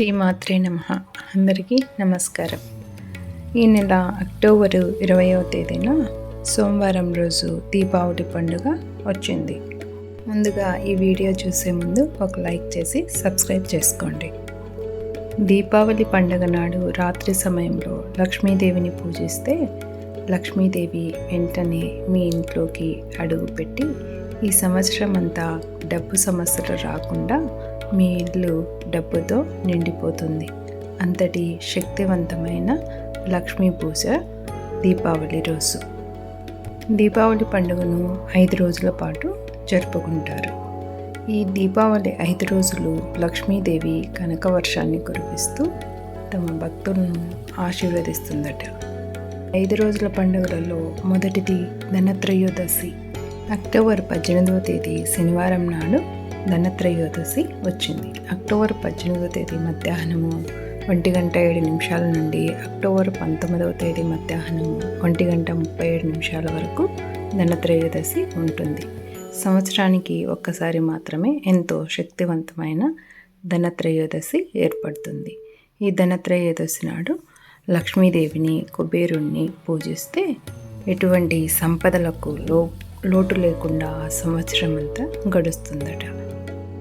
శ్రీమాత్రే నమ. అందరికీ నమస్కారం. ఈ నెల అక్టోబరు ఇరవయో తేదీన సోమవారం రోజు దీపావళి పండుగ వచ్చింది. ముందుగా ఈ వీడియో చూసే ముందు ఒక లైక్ చేసి సబ్స్క్రైబ్ చేసుకోండి. దీపావళి పండుగ నాడు రాత్రి సమయంలో లక్ష్మీదేవిని పూజిస్తే లక్ష్మీదేవి వెంటనే మీ ఇంట్లోకి అడుగుపెట్టి ఈ సంవత్సరం అంతా డబ్బు సమస్యలు రాకుండా మీ ఇల్లు డబ్బుతో నిండిపోతుంది. అంతటి శక్తివంతమైన లక్ష్మీ పూజ దీపావళి రోజు. దీపావళి పండుగను ఐదు రోజుల పాటు జరుపుకుంటారు. ఈ దీపావళి ఐదు రోజులు లక్ష్మీదేవి కనక వర్షాన్ని కురిపిస్తూ తమ భక్తులను ఆశీర్వదిస్తుందట. ఐదు రోజుల పండుగలలో మొదటిది ధనత్రయోదశి. అక్టోబర్ పద్దెనిమిదవ తేదీ శనివారం నాడు ధనత్రయోదశి వచ్చింది. అక్టోబర్ పద్దెనిమిదవ తేదీ మధ్యాహ్నము ఒంటి గంట ఏడు నిమిషాల నుండి అక్టోబర్ పంతొమ్మిదవ తేదీ మధ్యాహ్నము ఒంటి గంట ముప్పై ఏడు నిమిషాల వరకు ధనత్రయోదశి ఉంటుంది. సంవత్సరానికి ఒక్కసారి మాత్రమే ఎంతో శక్తివంతమైన ధనత్రయోదశి ఏర్పడుతుంది. ఈ ధనత్రయోదశి నాడు లక్ష్మీదేవిని కుబేరుణ్ణి పూజిస్తే ఎటువంటి సంపదలకు లో లోటు లేకుండా ఆ సంవత్సరం అంతా గడుస్తుందట.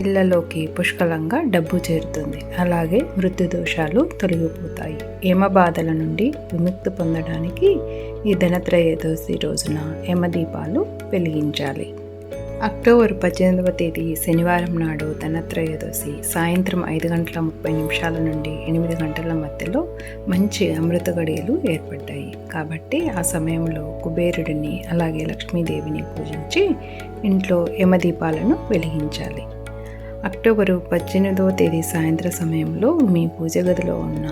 ఇళ్ళలోకి పుష్కలంగా డబ్బు చేరుతుంది. అలాగే మృత్యు దోషాలు తొలగిపోతాయి. యమ బాధల నుండి విముక్తి పొందడానికి ఈ ధనత్రయోదశి రోజున యమదీపాలు వెలిగించాలి. అక్టోబర్ పద్దెనిమిదవ తేదీ శనివారం నాడు ధనత్రయోదశి సాయంత్రం ఐదు గంటల ముప్పై నిమిషాల నుండి ఎనిమిది గంటల మధ్యలో మంచి అమృత గడియలు ఏర్పడ్డాయి. కాబట్టి ఆ సమయంలో కుబేరుడిని అలాగే లక్ష్మీదేవిని పూజించి ఇంట్లో యమదీపాలను వెలిగించాలి. అక్టోబరు పద్దెనిమిదవ తేదీ సాయంత్రం సమయంలో మీ పూజ గదిలో ఉన్న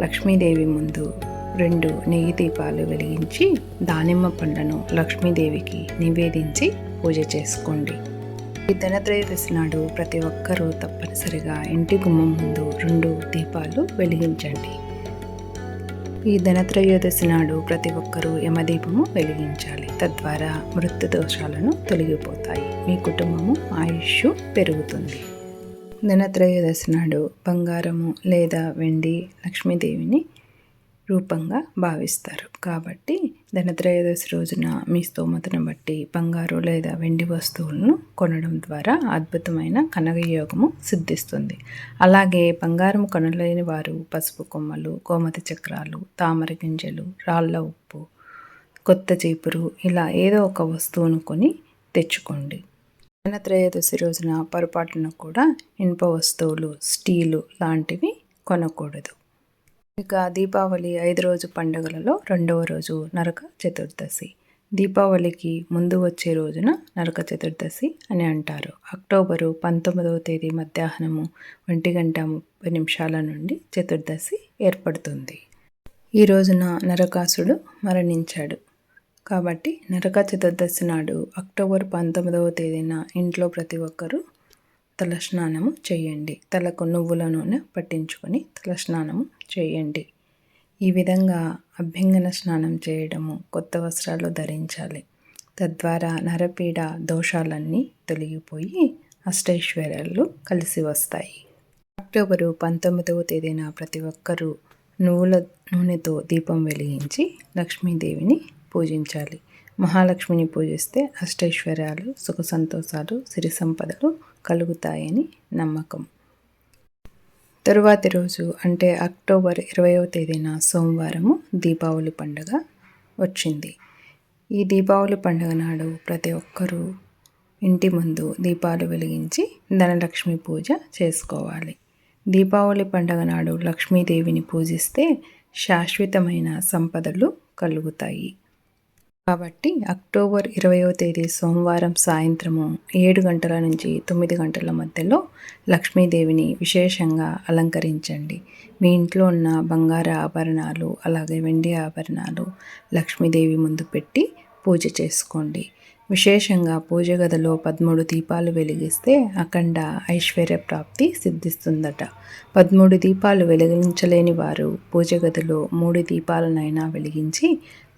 లక్ష్మీదేవి ముందు రెండు నెయ్యి దీపాలు వెలిగించి దానిమ్మ పండ్లను లక్ష్మీదేవికి నివేదించి పూజ చేసుకోండి. ఈ ధనత్రయోదశి నాడు ప్రతి ఒక్కరూ తప్పనిసరిగా ఇంటి గుమ్మం ముందు రెండు దీపాలు వెలిగించండి. ఈ ధనత్రయోదశి నాడు ప్రతి ఒక్కరూ యమదీపము వెలిగించాలి. తద్వారా మృత్యు దోషాలను తొలగిపోతాయి. మీ కుటుంబము ఆయుష్ పెరుగుతుంది. ధనత్రయోదశి నాడు బంగారము లేదా వెండి లక్ష్మీదేవిని రూపంగా భావిస్తారు. కాబట్టి ధనత్రయోదశి రోజున మీ స్తోమతను బట్టి బంగారు లేదా వెండి వస్తువులను కొనడం ద్వారా అద్భుతమైన కనగయోగము సిద్ధిస్తుంది. అలాగే బంగారం కొనలేని వారు పసుపు కొమ్మలు గోమతి చక్రాలు తామర గింజలు రాళ్ళ ఉప్పు కొత్త చీపురు ఇలా ఏదో ఒక వస్తువును కొని తెచ్చుకోండి. ధనత్రయోదశి రోజున పొరపాటున కూడా ఇనుప వస్తువులు స్టీలు లాంటివి కొనకూడదు. ఇక దీపావళి ఐదు రోజు పండుగలలో రెండవ రోజు నరక చతుర్దశి. దీపావళికి ముందు వచ్చే రోజున నరక చతుర్దశి అని అంటారు. అక్టోబరు పంతొమ్మిదవ తేదీ మధ్యాహ్నము ఒంటి గంట ముప్పై నిమిషాల నుండి చతుర్దశి ఏర్పడుతుంది. ఈ రోజున నరకాసుడు మరణించాడు. కాబట్టి నరక చతుర్దశి నాడు అక్టోబర్ పంతొమ్మిదవ తేదీన ఇంట్లో ప్రతి ఒక్కరూ తలస్నానము చేయండి. తలకు నువ్వుల నూనె పట్టించుకొని తలస్నానము చేయండి. ఈ విధంగా అభ్యంగన స్నానం చేయడము కొత్త వస్త్రాలు ధరించాలి. తద్వారా నరపీడ దోషాలన్నీ తొలగిపోయి అష్టైశ్వర్యాలు కలిసి వస్తాయి. అక్టోబరు పంతొమ్మిదవ తేదీన ప్రతి ఒక్కరూ నువ్వుల నూనెతో దీపం వెలిగించి లక్ష్మీదేవిని పూజించాలి. మహాలక్ష్మిని పూజిస్తే అష్టైశ్వర్యాలు సుఖ సంతోషాలు సిరి సంపదలు కలుగుతాయని నమ్మకం. తరువాతి రోజు అంటే అక్టోబర్ ఇరవయో తేదీన సోమవారము దీపావళి పండుగ వచ్చింది. ఈ దీపావళి పండుగ నాడు ప్రతి ఒక్కరూ ఇంటి ముందు దీపాలు వెలిగించి ధనలక్ష్మి పూజ చేసుకోవాలి. దీపావళి పండుగ నాడు లక్ష్మీదేవిని పూజిస్తే శాశ్వతమైన సంపదలు కలుగుతాయి. కాబట్టి అక్టోబర్ ఇరవయో తేదీ సోమవారం సాయంత్రము ఏడు గంటల నుంచి తొమ్మిది గంటల మధ్యలో లక్ష్మీదేవిని విశేషంగా అలంకరించండి. మీ ఇంట్లో ఉన్న బంగారు ఆభరణాలు అలాగే వెండి ఆభరణాలు లక్ష్మీదేవి ముందు పెట్టి పూజ చేసుకోండి. విశేషంగా పూజ గదిలో పదమూడు దీపాలు వెలిగిస్తే అఖండ ఐశ్వర్య ప్రాప్తి సిద్ధిస్తుందట. పదమూడు దీపాలు వెలిగించలేని వారు పూజ గదిలో మూడు దీపాలనైనా వెలిగించి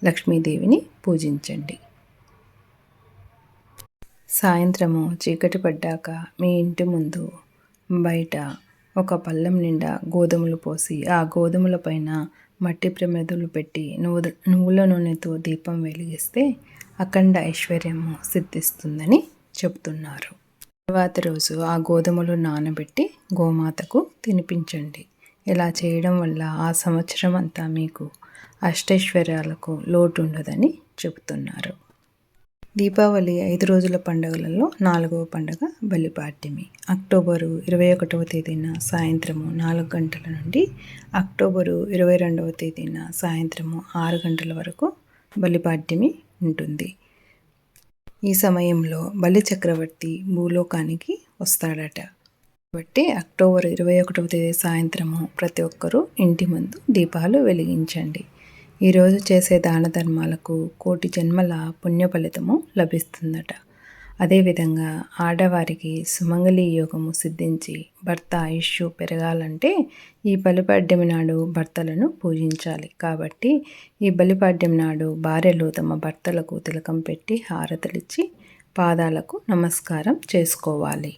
లక్ష్మీదేవిని పూజించండి. సాయంత్రము చీకటి పడ్డాక మీ ఇంటి ముందు బయట ఒక పళ్ళెం నిండా గోధుమలు పోసి ఆ గోధుమల పైన మట్టి ప్రమిదలు పెట్టి నువ్వు నువ్వుల నూనెతో దీపం వెలిగిస్తే అఖండ ఐశ్వర్యము సిద్ధిస్తుందని చెబుతున్నారు తర్వాత రోజు ఆ గోధుమలు నానబెట్టి గోమాతకు తినిపించండి. ఇలా చేయడం వల్ల ఆ సంవత్సరం అంతా మీకు అష్టైశ్వర్యాలకు లోటు ఉండదని చెబుతున్నారు దీపావళి ఐదు రోజుల పండుగలలో నాలుగవ పండుగ బలిపాడ్యమి అక్టోబరు ఇరవై ఒకటవ తేదీన సాయంత్రము నాలుగు గంటల నుండి అక్టోబరు ఇరవై రెండవ తేదీన సాయంత్రము ఆరు గంటల వరకు బలిపాడ్యమి ఉంటుంది. ఈ సమయంలో బలి చక్రవర్తి భూలోకానికి వస్తాడట. కాబట్టి అక్టోబర్ ఇరవై ఒకటవ తేదీ సాయంత్రము ప్రతి ఒక్కరూ ఇంటి ముందు దీపాలు వెలిగించండి. ఈరోజు చేసే దాన ధర్మాలకు కోటి జన్మల పుణ్య ఫలితము లభిస్తుందట. అదేవిధంగా ఆడవారికి సుమంగళి యోగము సిద్ధించి భర్త ఆయుష్యు పెరగాలంటే ఈ బలిపాడ్యం నాడు భర్తలను పూజించాలి. కాబట్టి ఈ బలిపాడ్యం నాడు భార్యలు తమ భర్తలకు తిలకం పెట్టి హారతలిచ్చి పాదాలకు నమస్కారం చేసుకోవాలి.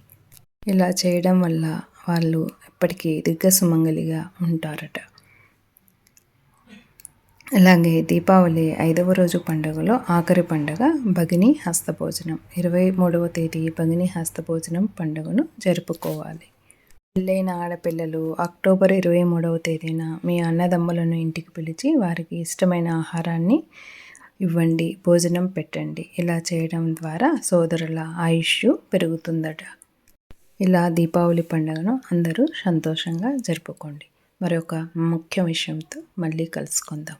ఇలా చేయడం వల్ల వాళ్ళు ఎప్పటికీ దిగ్గ సుమంగలిగా ఉంటారట. అలాగే దీపావళి ఐదవ రోజు పండుగలో ఆఖరి పండుగ భగిని హస్తభోజనం. ఇరవై మూడవ తేదీ భగిని హస్తభోజనం పండుగను జరుపుకోవాలి. పెళ్ళైన ఆడపిల్లలు అక్టోబర్ ఇరవై మూడవ తేదీన మీ అన్నదమ్ములను ఇంటికి పిలిచి వారికి ఇష్టమైన ఆహారాన్ని ఇవ్వండి భోజనం పెట్టండి. ఇలా చేయడం ద్వారా సోదరుల ఆయుష్ పెరుగుతుందట. ఇలా దీపావళి పండుగను అందరూ సంతోషంగా జరుపుకోండి. మరొక ముఖ్య విషయంతో మళ్ళీ కలుసుకుందాం.